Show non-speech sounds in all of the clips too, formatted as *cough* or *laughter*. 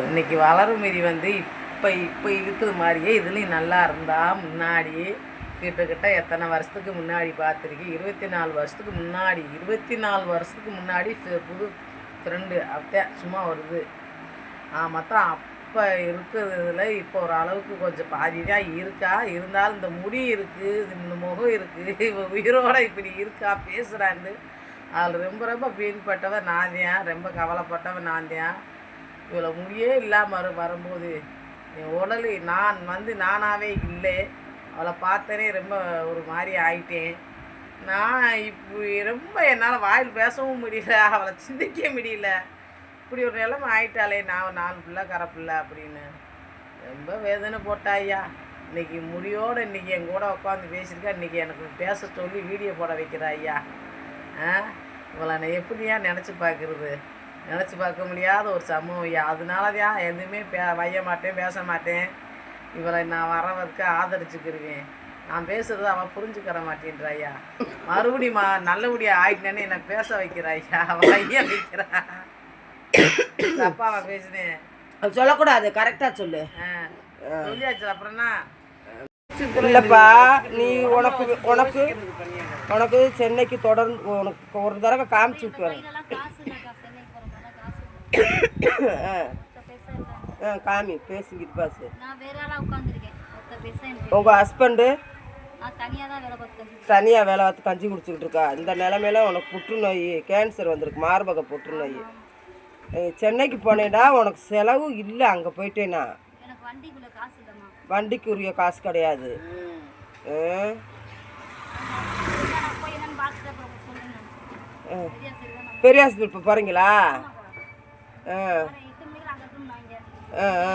இன்னைக்கு வளர்மதி வந்து இப்போ இப்போ இருக்கிற மாதிரியே இதுலேயும் நல்லா இருந்தால் முன்னாடி கிட்டத்தட்ட எத்தனை வருஷத்துக்கு முன்னாடி பார்த்துருக்கேன் இருபத்தி நாலு வருஷத்துக்கு முன்னாடி இருபத்தி நாலு வருஷத்துக்கு முன்னாடி புது ஃப்ரெண்டு அப்படியே சும்மா வருது. மொத்தம் அப்போ இருக்கிறதுல இப்போ ஒரு அளவுக்கு கொஞ்சம் பாதி தான் இருக்கா? இருந்தாலும் இந்த முடி இருக்குது இந்த முகம் இருக்குது இவ உயிரோட இப்படி இருக்கா? பேசுகிறான்னு அதில் ரொம்ப ரொம்ப பீன்பட்டவன் நான் தான் ரொம்ப கவலைப்பட்டவன் நான் தான். இவ்வளோ முடியே இல்லாமல் வரும்போது என் உடல் நான் வந்து நானாகவே இல்லை. அவளை பார்த்தனே ரொம்ப ஒரு மாதிரி ஆயிட்டேன். நான் இப்போ ரொம்ப என்னால் வாயில் பேசவும் முடியல அவளை சிந்திக்க முடியல. இப்படி ஒரு நிலைமை ஆயிட்டாளே நான் நாலு பிள்ளை கரை பிள்ளை அப்படின்னு ரொம்ப வேதனை போட்டா ஐயா. இன்றைக்கி முடியோடு இன்றைக்கி என் கூட உட்காந்து பேசியிருக்கா. இன்னைக்கு எனக்கு பேச சொல்லி வீடியோ போட வைக்கிறா ஐயா. ஆ? இவளை நான் எப்படியா நினச்சி பார்க்குறது? நினச்சி பார்க்க முடியாத ஒரு சமூகம் அதனால தான் எதுவுமே பே வைய மாட்டேன் பேச மாட்டேன். இவளை நான் வரவதுக்கு ஆதரிச்சுக்கிருவேன். நான் பேசுறது அவள் புரிஞ்சுக்கிற மாட்டேன்றா ஐயா. மறுபடியும் நல்லபடியாக ஆயிட்டேன்னு என்னை பேச வைக்கிறா ஐயா. ஐயா வைக்கிறா. தப்பாவா பேசுனேன் சொல்லக்கூடாது. கரெக்டாக சொல்லு. சொல்லியாச்சு. அப்புறம்னா இல்லைப்பா நீ உனக்கு உனக்கு உனக்கு சென்னைக்கு தொடர்ந்து உனக்கு ஒரு தடவை காமிச்சு விட்டு வரேன் கையிலலாம் காசு இல்லைக்கா சென்னைக்கு போகிறோம்னா காசு இல்லை ஆ. காமி பேசிக்கிட்டு பாசு. நான் வேற பைசா எனக்கு உங்கள் ஹஸ்பண்டு நான் தனியாக தான் வேலை பார்த்து தனியாக வேலை பார்த்து கஞ்சி குடிச்சிக்கிட்டு இருக்கா? இந்த நிலமையில உனக்கு புற்றுநோய் கேன்சர் வந்திருக்கு மார்பக புற்றுநோய். சென்னைக்கு போனேன்னா உனக்கு செலவு இல்லை அங்கே இல்லைம்மா வண்டிக்கு உரிய காசு கிடையாது. பெரிய ஹாஸ்பிட்டல் போகிறீங்களா ஆ. ஆ ஆ.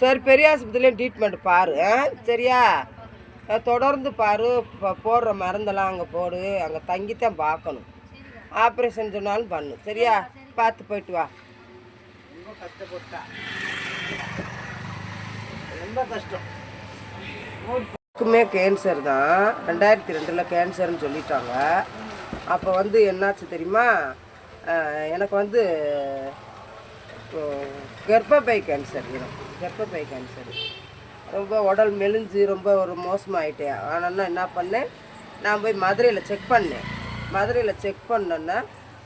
சரி பெரிய ஆஸ்பத்திரியிலையும் ட்ரீட்மெண்ட் பாரு ஆ. சரியா? தொடர்ந்து பாரு இப்போ போடுற மருந்தெல்லாம் அங்கே போடு அங்கே தங்கித்தான் பார்க்கணும். ஆப்ரேஷன் சொன்னாலும் பண்ணு சரியா? பார்த்து போயிட்டு வா. ரொம்ப கஷ்டப்பட்டா. ரொம்ப கஷ்டம். எனக்குமே கேன்சர் தான். ரெண்டாயிரத்தி ரெண்டில் கேன்சர்னு சொல்லிட்டாங்க. அப்போ வந்து என்னாச்சு தெரியுமா? எனக்கு வந்து கர்ப்பப்பை கேன்சர் எனக்கு கர்ப்பப்பை கேன்சர் ரொம்ப உடல் மெலிஞ்சு ரொம்ப ஒரு மோசமாயிட்டேன் ஆனால் என்ன பண்ணேன்? நான் போய் மதுரையில் செக் பண்ணேன். மதுரையில் செக் பண்ணேன்னா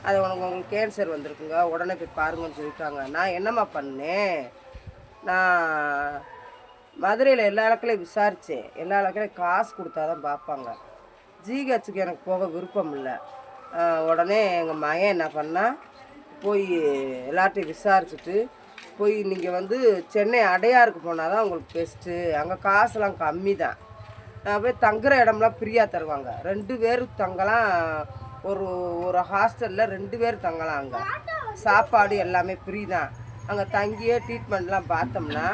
அது உனக்கு உங்களுக்கு கேன்சர் வந்திருக்குங்க. உடனே போய் பாருங்கன்னு சொல்லிட்டாங்க. நான் என்னம்மா பண்ணேன்? நான் மதுரையில் எல்லா இடத்துலையும் விசாரித்தேன் எல்லா இடத்துலையும் காசு கொடுத்தா தான் பார்ப்பாங்க ஜிஹெச்சுக்கு எனக்கு போக விருப்பம் இல்லை. உடனே எங்கள் மகன் என்ன பண்ணால் போய் எல்லார்ட்டையும் விசாரிச்சுட்டு போய் நீங்கள் வந்து சென்னை அடையாருக்கு போனால் தான் உங்களுக்கு பெஸ்ட்டு அங்கே காசுலாம் கம்மி தான் போய் தங்குற இடம்லாம் ஃப்ரீயாக தருவாங்க. ரெண்டு பேர் தங்கலாம். ஒரு ஒரு ஹாஸ்டலில் ரெண்டு பேர் தங்கலாம் அங்கே. சாப்பாடு எல்லாமே ஃப்ரீ தான் அங்கே தங்கியே ட்ரீட்மெண்ட்லாம் பார்த்தோம்னா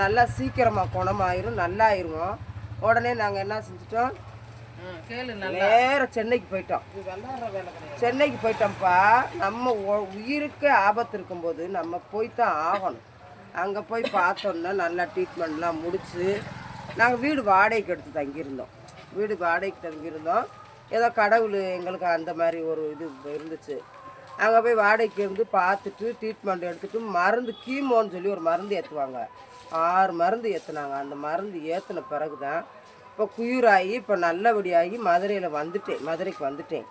நல்லா சீக்கிரமாக குணமாயிரும் நல்லா ஆயிரும் உடனே நாங்கள் என்ன செஞ்சிட்டோம்? நேரா சென்னைக்கு போயிட்டோம். சென்னைக்கு போயிட்டோம்ப்பா. நம்ம உயிருக்கே ஆபத்து இருக்கும்போது நம்ம போய் தான் ஆகணும். அங்கே போய் பார்த்தோம்னா நல்லா ட்ரீட்மெண்ட்லாம் முடிச்சு நாங்கள் வீடு வாடகைக்கு எடுத்து தங்கியிருந்தோம். வீடு வாடகைக்கு தங்கியிருந்தோம். ஏதோ கடவுள் எங்களுக்கு அந்த மாதிரி ஒரு இது இருந்துச்சு. அங்கே போய் வாடகைக்கு இருந்து பார்த்துட்டு ட்ரீட்மெண்ட் எடுத்துட்டு மருந்து கீமோன்னு சொல்லி ஒரு மருந்து ஏற்றுவாங்க ஆறு மருந்து ஏற்றுனாங்க அந்த மருந்து ஏற்றின பிறகு தான் இப்போ குயூராகி இப்போ நல்லபடியாகி மதுரையில் வந்துட்டேன் மதுரைக்கு வந்துட்டேன்.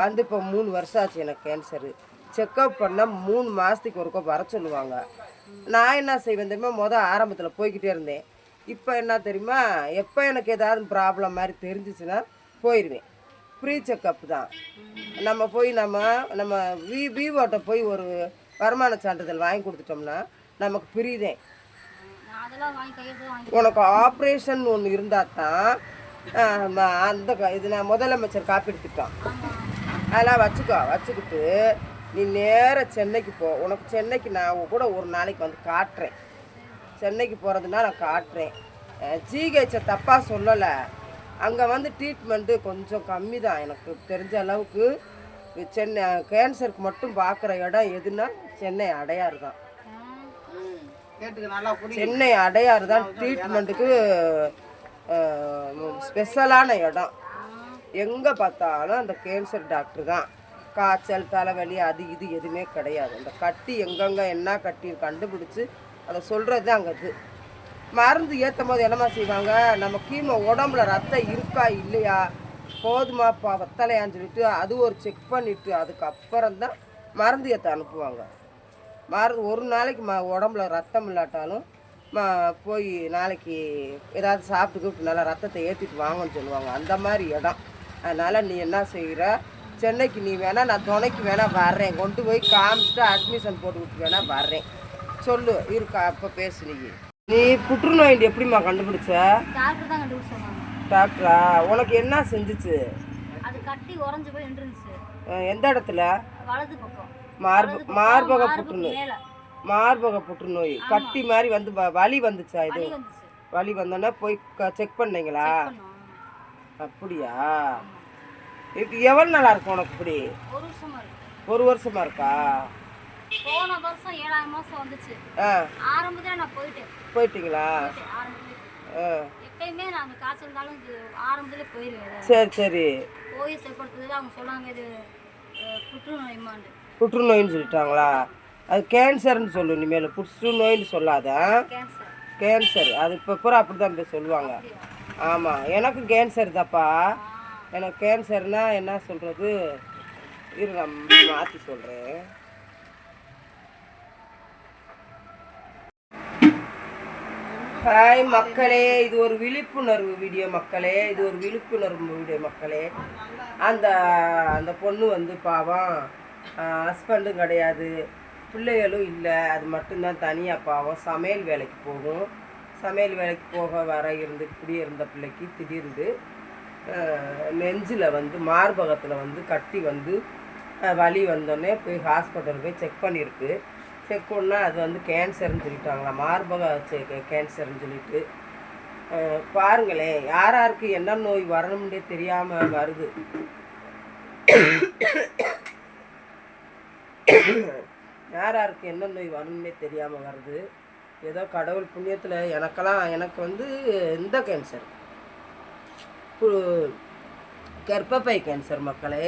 வந்து இப்போ மூணு வருஷம் ஆச்சு எனக்கு கேன்சரு செக்கப் பண்ணால் மூணு மாதத்துக்கு ஒருக்கா வர சொல்லுவாங்க. நான் என்ன செய்வேன் தெரியுமா? மொதல் ஆரம்பத்தில் போய்கிட்டே இருந்தேன். இப்போ என்ன தெரியுமா? எப்போ எனக்கு ஏதாவது ப்ராப்ளம் மாதிரி தெரிஞ்சிச்சுன்னா போயிடுவேன் ஃப்ரீ செக்கப் தான். நம்ம போய் நம்ம நம்ம வி விவோட்ட போய் ஒரு வருமான சான்றிதழ் வாங்கி கொடுத்துட்டோம்னா நமக்கு ஃப்ரீ தான் நான் அதெல்லாம் வாங்கி கையெழுத்து வாங்கி உனக்கு ஆப்ரேஷன் ஒன்று இருந்தால் தான் அந்த இது நான் முதலமைச்சர் காப்பீடு திட்டம் அதெல்லாம் வச்சுக்கோ வச்சுக்கிட்டு நீ நேராக சென்னைக்கு போ. உனக்கு சென்னைக்கு நான் கூட ஒரு நாளைக்கு வந்து காட்டுறேன். சென்னைக்கு போகிறதுனா நான் காட்டுறேன். ஜிஹெச்சை தப்பாக சொல்லலை. அங்கே வந்து ட்ரீட்மெண்ட்டு கொஞ்சம் கம்மி தான். எனக்கு தெரிஞ்ச அளவுக்கு சென்னை கேன்சருக்கு மட்டும் பார்க்குற இடம் எதுனா சென்னை அடையாறு தான் ம் கேட்டுக்க நல்லா புரியும் சென்னை அடையாறு தான் ட்ரீட்மெண்ட்டுக்கு ஸ்பெஷலான இடம். எங்கே பார்த்தாலும் அந்த கேன்சர் டாக்டர் தான். காய்ச்சல் தலைவலி அது இது எதுவுமே கிடையாது. அந்த கட்டி எங்கெங்கே என்ன கட்டி கண்டுபிடிச்சி அதை சொல்கிறது தான் அங்கே இது. மருந்து ஏற்றும் போது என்னம்மா செய்வாங்க? நம்ம கீமோ உடம்புல ரத்தம் இருக்கா இல்லையா? போதுமாப்பா வத்தலையான்னு சொல்லிட்டு அது ஒரு செக் பண்ணிவிட்டு அதுக்கப்புறம் தான் மருந்து ஏற்ற அனுப்புவாங்க. மருந்து ஒரு நாளைக்கு ம உடம்புல ரத்தம் இல்லாட்டாலும் ம போய் நாளைக்கு ஏதாவது சாப்பிட்டு நல்லா ரத்தத்தை ஏற்றிட்டு வாங்கன்னு சொல்லுவாங்க. அந்த மாதிரி இடம். அதனால் நீ என்ன செய்கிற சென்னைக்கு நீ வேணா நான் துணைக்கு வேணா வர்றேன். கொண்டு போய் காமிச்சிட்டு அட்மிஷன் போட்டு விட்டு வேணா வர்றேன். சொல்லு இருக்கா? அப்போ பேசு நீ. நீ புற்றுநோய் எப்படிம்மா கண்டுபிடிச்ச? டாக்டர் உனக்கு என்ன செஞ்சுச்சு? எந்த இடத்துல? வலது பக்கம். மார்பு மார்பக புற்றுநோய். மார்பக புற்றுநோய். கட்டி மாதிரி வந்து வலி வந்துச்சா இது? வலி வந்தோடனே போய் செக் பண்ணீங்களா. அப்படியா? இது எவ்வளோ நாளா இருக்கும் உனக்கு இப்படி? ஒரு வருஷமா இருக்கு. ஒரு வருஷமா இருக்கா? போன வருஷம் ஏழாவது மாசம் வந்துச்சு. ஆரம்பத்துல நான் போயிட்டேன். போயிட்டீங்களா? எப்பயுமே நான் அந்த காய்ச்சல் இருந்தாலும் இது ஆரம்பத்துல போயிடுவேன் சரி சரி. போய் செப்படுத்ததுல அவங்க சொன்னாங்க இது புற்றுநோய்மாண்டு புற்றுநோயின்னு சொல்லிட்டாங்களா? அது கேன்சர்னு சொல்லு இனிமேல். புற்றுநோயின்னு சொல்லாத. கேன்சர். அது இப்போ பூரா அப்படி தான் போய் சொல்லுவாங்க. ஆமாம் எனக்கும் கேன்சர் தாப்பா எனக்கு கேன்சர்னா என்ன சொல்கிறது இரு நான் மாற்றி சொல்கிறேன் ஹாய் மக்களே. இது ஒரு விழிப்புணர்வு வீடியோ மக்களே. இது ஒரு விழிப்புணர்வு வீடியோ மக்களே. அந்த அந்த பொண்ணு வந்து பாவம். ஹஸ்பண்டும் கிடையாது. பிள்ளைகளும் இல்லை. அது மட்டும்தான் தனியாக பாவம். சமையல் வேலைக்கு போகும். சமையல் வேலைக்கு போக வர இருந்து இப்படியே இருந்த பிள்ளைக்கு திடீர்னு நெஞ்சில் வந்து மார்பகத்தில் வந்து கட்டி வந்து வலி வந்தோடனே போய் ஹாஸ்பிட்டல் போய் செக் பண்ணியிருக்கு. செக் பண்ணால் அது வந்து கேன்சர்னு சொல்லிட்டாங்களா மார்பக செ- கேன்சர்னு சொல்லிட்டு. பாருங்களேன் யார் யாருக்கு என்ன நோய் வரணும்னே தெரியாமல் வருது. யார் யாருக்கு என்ன நோய் வரும்னே தெரியாமல் வருது. ஏதோ கடவுள் புண்ணியத்தில் எனக்கெல்லாம் எனக்கு வந்து இந்த கேன்சர் கர்ப்பப்பை கேன்சர் மக்களே.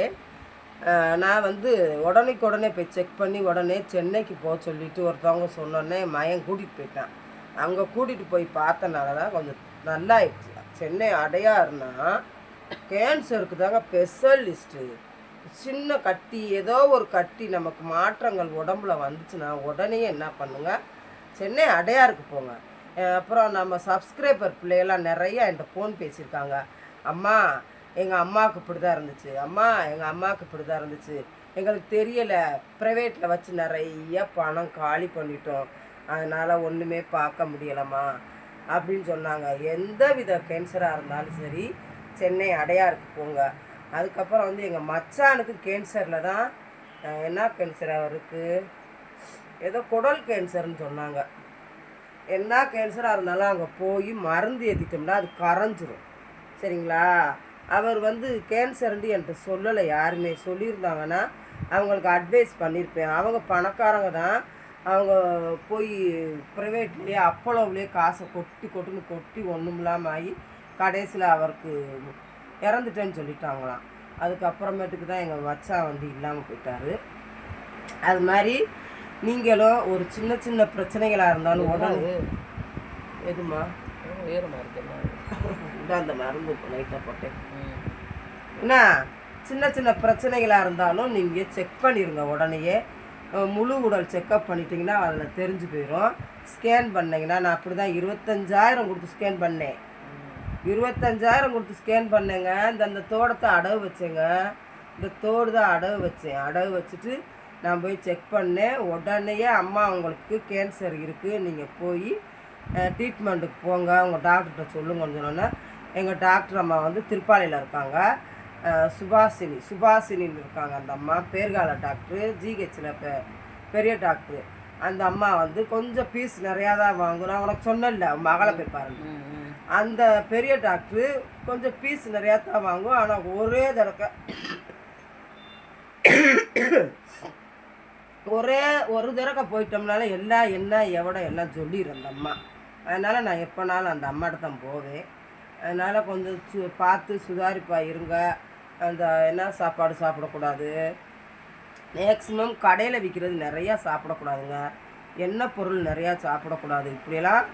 நான் வந்து உடனே போய் செக் பண்ணி உடனே சென்னைக்கு போக சொல்லிட்டு ஒருத்தவங்க சொன்னோடனே மயம் கூட்டிகிட்டு போயிட்டான். அங்கே கூட்டிகிட்டு போய் பார்த்தனால தான் கொஞ்சம் நல்லா ஆயிடுச்சு சென்னை அடையாருன்னா கேன்சருக்கு தாங்க ஸ்பெஷலிஸ்ட்டு சின்ன கட்டி ஏதோ ஒரு கட்டி நமக்கு மாற்றங்கள் உடம்புல வந்துச்சுன்னா உடனே என்ன பண்ணுங்க? சென்னை அடையாருக்கு போங்க. அப்புறம் நம்ம சப்ஸ்கிரைபர் பிள்ளையெல்லாம் நிறைய என்கிட்ட ஃபோன் பேசியிருக்காங்க. அம்மா எங்கள் அம்மாவுக்கு இப்படி தான் இருந்துச்சு. அம்மா எங்கள் அம்மாவுக்கு இப்படி தான் இருந்துச்சு. எங்களுக்கு தெரியலை. ப்ரைவேட்டில் வச்சு நிறைய பணம் காலி பண்ணிட்டோம். அதனால் ஒன்றுமே பார்க்க முடியலம்மா. அப்படின்னு சொன்னாங்க. எந்த வித கேன்சராக இருந்தாலும் சரி சென்னை அடையாருக்கு போங்க. அதுக்கப்புறம் வந்து எங்கள் மச்சானுக்கு கேன்சரில் தான் என்ன கேன்சர் அவருக்கு? ஏதோ குடல் கேன்சர்னு சொன்னாங்க. என்ன கேன்சராக இருந்தாலும் அங்கே போய் மருந்து ஏற்றிட்டோம்னா அது கரைஞ்சிரும். சரிங்களா? அவர் வந்து கேன்சர்ன்ட்டு என்கிட்ட சொல்லலை யாருமே. சொல்லியிருந்தாங்கன்னா அவங்களுக்கு அட்வைஸ் பண்ணியிருப்பேன். அவங்க பணக்காரங்க தான். அவங்க போய் ப்ரைவேட்லேயே அப்போலோவிலே காசை கொட்டி கொட்டுன்னு கொட்டி ஒன்றும் இல்லாமல் ஆகி கடைசியில் அவருக்கு இறந்துட்டேன்னு சொல்லிட்டாங்களாம். அதுக்கப்புறமேட்டுக்கு தான் எங்கள் மச்சான் வந்து இல்லாமல் போயிட்டாரு. அது மாதிரி நீங்களும் ஒரு சின்ன சின்ன பிரச்சனைகளாக இருந்தாலும் உடனே எதுமா? அந்த மருந்து லைட்டாக போட்டேன். என்ன? சின்ன சின்ன பிரச்சனைகளாக இருந்தாலும் நீங்கள் செக் பண்ணிடுங்க உடனேயே. முழு உடல் செக்கப் பண்ணிட்டீங்கன்னா அதில் தெரிஞ்சு போயிடும் ஸ்கேன் பண்ணீங்கன்னா நான் அப்படி தான் இருபத்தஞ்சாயிரம் கொடுத்து ஸ்கேன் பண்ணேன். இருபத்தஞ்சாயிரம் கொடுத்து ஸ்கேன் பண்ணேங்க. இந்த அந்த தோடத்தை அடகு வச்சேங்க. இந்த தோடு தான் அடகு வச்சேன். அடகு வச்சுட்டு நான் போய் செக் பண்ணேன். உடனேயே அம்மா உங்களுக்கு கேன்சர் இருக்குது நீங்கள் போய் ட்ரீட்மெண்ட்டுக்கு போங்க. உங்கள் டாக்டர்கிட்ட சொல்லுங்கன்னு சொன்னோன்னே எங்கள் டாக்டர் அம்மா வந்து திருப்பாலையில் இருக்காங்க. சுபாஷினி சுபாஷினின்னு இருக்காங்க அந்த அம்மா. பேர்கால டாக்டரு ஜிஹெச்சில் பெ பெரிய டாக்டரு அந்த அம்மா வந்து கொஞ்சம் பீஸ் நிறையா தான் உனக்கு சொன்னேன்ல உன் மகளை போய் பாருங்க அந்த பெரிய டாக்டரு கொஞ்சம் பீஸ் நிறையா தான் வாங்கும் ஆனால் ஒரே தடக்க ஒரே ஒரு தடவை போயிட்டோம்னால எல்லாம் என்ன எவ்வளோ எல்லாம் சொல்லிடுறேன் அந்த அம்மா. அதனால் நான் எப்போனாலும் அந்த அம்மாட்ட தான் போவேன். அதனால் கொஞ்சம் சு பார்த்து சுதாரிப்பாக இருங்க. அந்த என்ன சாப்பாடு சாப்பிடக்கூடாது. மேக்ஸிமம் கடையில் விற்கிறது நிறையா சாப்பிடக்கூடாதுங்க. எண்ணெய் பொருள் நிறையா சாப்பிடக்கூடாது. இப்படியெல்லாம்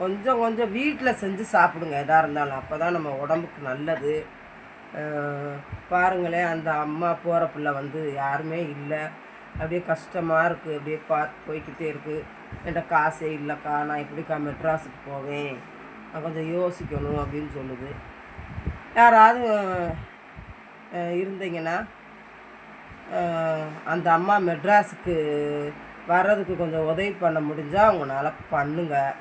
கொஞ்சம் கொஞ்சம் வீட்டில் செஞ்சு சாப்பிடுங்க எதாக இருந்தாலும். அப்போ தான் நம்ம உடம்புக்கு நல்லது. பாருங்களேன் அந்த அம்மா போகிற பிள்ளை வந்து யாருமே இல்லை. அப்படியே கஷ்டமாக இருக்குது அப்படியே பார்த்து போய்க்கிட்டே இருக்குது என்கிட்ட காசே இல்லைக்கா நான் எப்படிக்கா மெட்ராஸுக்கு போவேன்? நான் கொஞ்சம் யோசிக்கணும் அப்படின்னு சொல்லுது. யாராவது இருந்தீங்கன்னா அந்த அம்மா மெட்ராஸுக்கு வர்றதுக்கு கொஞ்சம் உதவி பண்ண முடிஞ்சால் உங்களால் பண்ணுங்கள்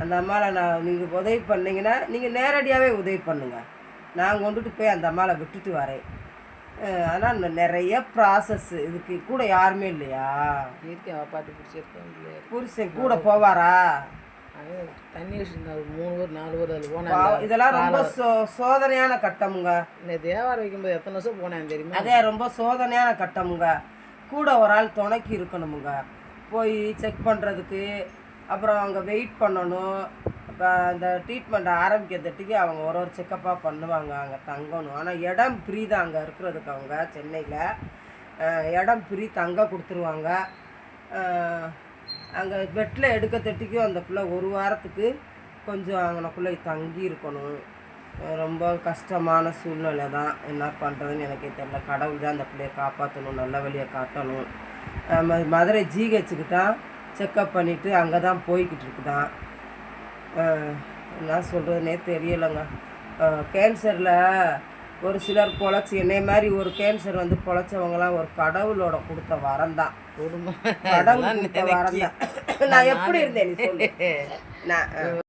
அந்த அம்மாவில் நான் நீங்கள் உதவி பண்ணீங்கன்னா நீங்கள் நேரடியாகவே உதவி பண்ணுங்க. நான் கொண்டுட்டு போய் அந்த அம்மாவை விட்டுட்டு வரேன். ஆனால் நிறைய ப்ராசஸ் இதுக்கு கூட யாருமே இல்லையா? இருக்கேன் பாட்டு பிடிச்சிருக்கேன் புருஷன் கூட போவாரா? தண்ணி வச்சுருந்தா மூணு பேர் நாலு பேர் அது பாவம், போனேன் இதெல்லாம் ரொம்ப சோ சோதனையான கட்டமுங்க. இந்த தேவாரம் வைக்கும்போது எத்தனை வருஷம் போனேன் தெரியுமா? அதே ரொம்ப சோதனையான கட்டமுங்க. கூட ஒரு ஆள் துணைக்கி இருக்கணுமுங்க. போய் செக் பண்ணுறதுக்கு அப்புறம் அங்கே வெயிட் பண்ணணும். இப்போ அந்த ட்ரீட்மெண்ட் ஆரம்பிக்கிறதுக்கு அவங்க ஒரு ஒரு செக்கப்பாக பண்ணுவாங்க அங்கே தங்கணும். ஆனால் இடம் ஃப்ரீ தான் அங்கே இருக்கிறதுக்கு அவங்க சென்னையில். இடம் ஃப்ரீ தங்க கொடுத்துருவாங்க. அங்கே பெட்டில் எடுக்க தட்டிக்கும் அந்த பிள்ளை ஒரு வாரத்துக்கு கொஞ்சம் அங்கனக்குள்ளே தங்கி இருக்கணும். ரொம்ப கஷ்டமான சூழ்நிலை தான். என்ன பண்ணுறதுன்னு எனக்கே தெரியல. கடவுள் தான் அந்த பிள்ளையை காப்பாற்றணும் நல்ல வழியை காட்டணும். மதுரை ஜிஹெச்சுக்கு தான் செக்கப் பண்ணிவிட்டு அங்கே தான் போய்கிட்டு இருக்குதான் என்ன சொல்கிறதுனே தெரியலைங்க கேன்சரில் ஒரு சிலர் பொழைச்சி என்னை மாதிரி ஒரு கேன்சர் வந்து பொழைச்சவங்களாம் ஒரு கடவுளோட கொடுத்த வரம் தான் கடவுள் கொடுத்த வரம் தான் நான் எப்படி இருந்தேன் நீ சொல்லு. *laughs* நான்